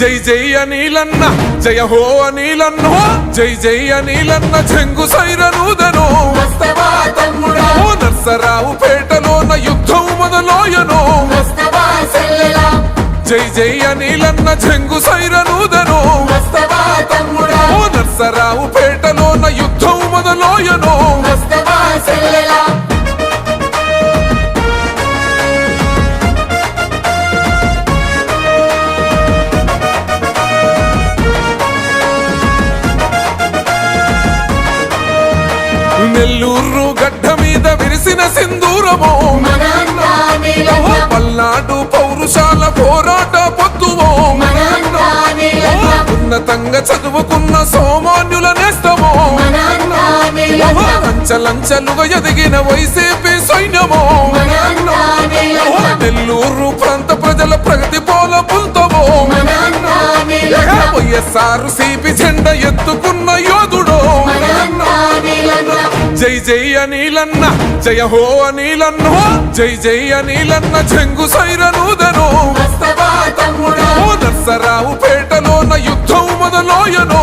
జై జై అనిలన్న జయ హో అనిలన్న జై జై అనిలన్న చెంగు సైరనూదను నర్సరావు పేటలోన యుద్ధం మొదలోయను జై జై అనిలన్న చెంగు సైరనూదను నెల్లూరు గడ్డ మీద విరిసిన సింధూరమో. పల్నాడు పౌరుషాల పోరాట పొత్తువో. ఉన్నతంగా చదువుకున్న సోమాన్యుల నేస్తమో. లంచలుగా ఎదిగిన వైసీపీ సైన్యమో. నెల్లూరు ప్రాంత ప్రజల ప్రగతి పోల పుల్తమో వైఎస్ఆర్ సిపి జెండ ఎత్తుకున్న యోధుడో జై జై అనిలన్న జయ హో అనిలన్న జై జై అనిలన్న చెంగు సైరనూదను ఓ నర్సరావు పేటలోన యుద్ధం మొదలోయను.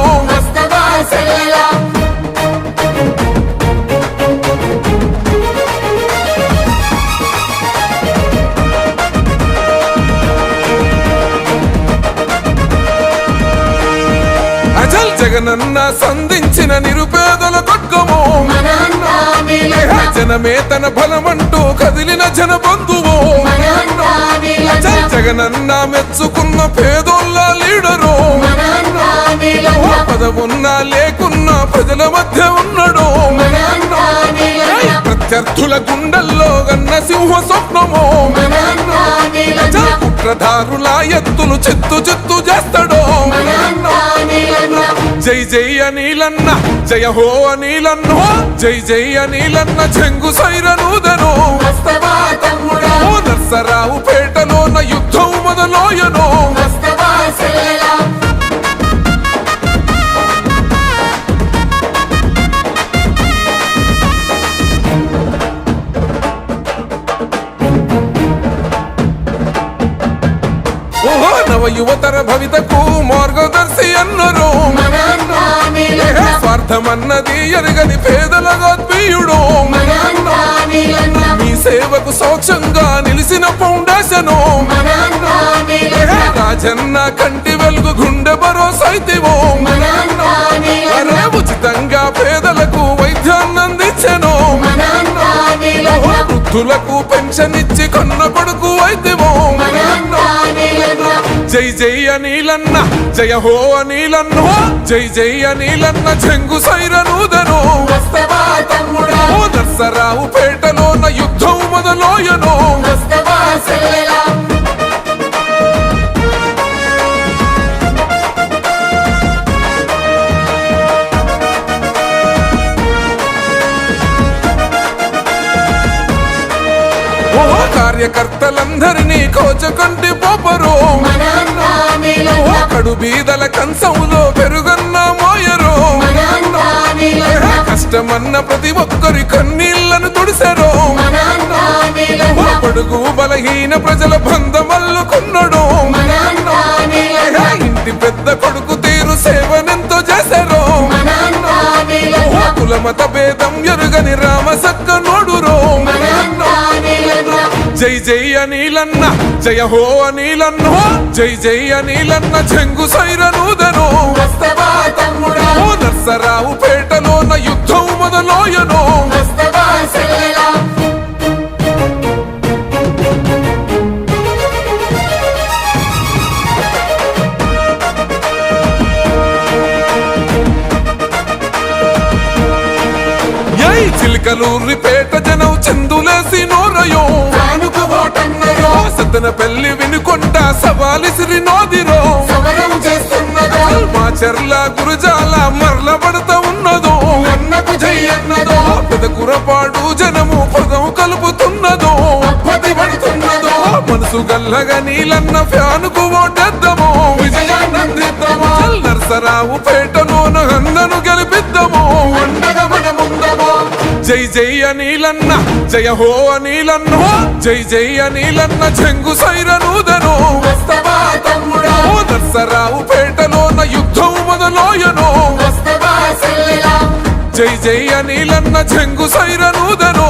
జగనన్న సంధించిన నిరుపేదల నీలన్న జనమే తన బలమంటూ కదిలిన జన బంధువు జగనన్న మెచ్చుకున్న పేదోళ్ళ లీడరు. పదవున్నా లేకున్నా ప్రజల మధ్య ఉన్నాడు. ప్రత్యర్థుల గుండెల్లో గన్న సింహ స్వప్నము. కుట్రధారుల ఎత్తులు చెత్తు చెత్తు చేస్తాడు. జై జై అనిలన్న జయ హో అనిలన్న జై జై అనిలన్న చెంగు తమ్ముడా? ఓ నర్సరావు పేటలోన యుద్ధం మొదలోయను. యువతర భవితకు మార్గదర్శి అన్నరు. స్వార్థమన్నది ఎరగని పేదల నీలన్న మీ సేవకు సౌఖ్యంగా నిలిసిన ఫౌండేషను రాజన్న కంటి వెలుగు గుండె భరోసైతివో ఉచితంగా పేదలకు వైద్యాన్ని అందించెను వృద్ధులకు పెన్షన్ ఇచ్చి కొన్న కొడుకు నీలన్న జై జై అనిలన్న జయ హో అనిలన్న జై జై అనిలన్న చెంగు సైరనూదను వస్తవా తమ్ముడా? ఓ నర్సరావు పేటలోన యుద్ధం మొదలోయను కార్యకర్తలందరినీ కోచకంటి పోపరు. కడు బీదల కంచంలో పెరుగన్న మోయరు. కష్టమన్న ప్రతి ఒక్కరి కన్నీళ్ళను తుడిసెరు. పొడుగు బలహీన ప్రజల బంధమల్లుకున్నాడు ఇంటి పెద్ద కొడుకు తీరు సేవనెంతో చేశారు అన్న నీలన్న కులమత భేదం ఎరుగని రామ సక్క నోడురో. జై జై అనిలన్న జయ హో అనిలన్న జై జై అనిలన్న చెంగు సైరనూదను వస్తవా తమ్ముడా? ఓ నర్సరావు పేటలోన యుద్ధం మొదలోయను. చిలకలూరి పేట జనం చందులేసి సతన పెళ్ళి వినుకొంట సవాలిసిరి నోదిరో సమరం చేస్తున్నదో. మా చెర్ల గురుజాల మరల పడతా ఉన్నదో. అన్నకు చెయ్యన్నదో. జనము పదం కలుపుతున్నదో. మనసు గల్లగా నీలన్న ఫ్యానుకు ఓటేద్దాము. జై జై అనిలన్న జయ హో అనిలన్నో జై జై అనిలన్న చెంగు సైరనూదను నర్సరావు పేటలోన యుద్ధం మొదలోయను జై జై అనిలన్న చెంగు సైరనూదను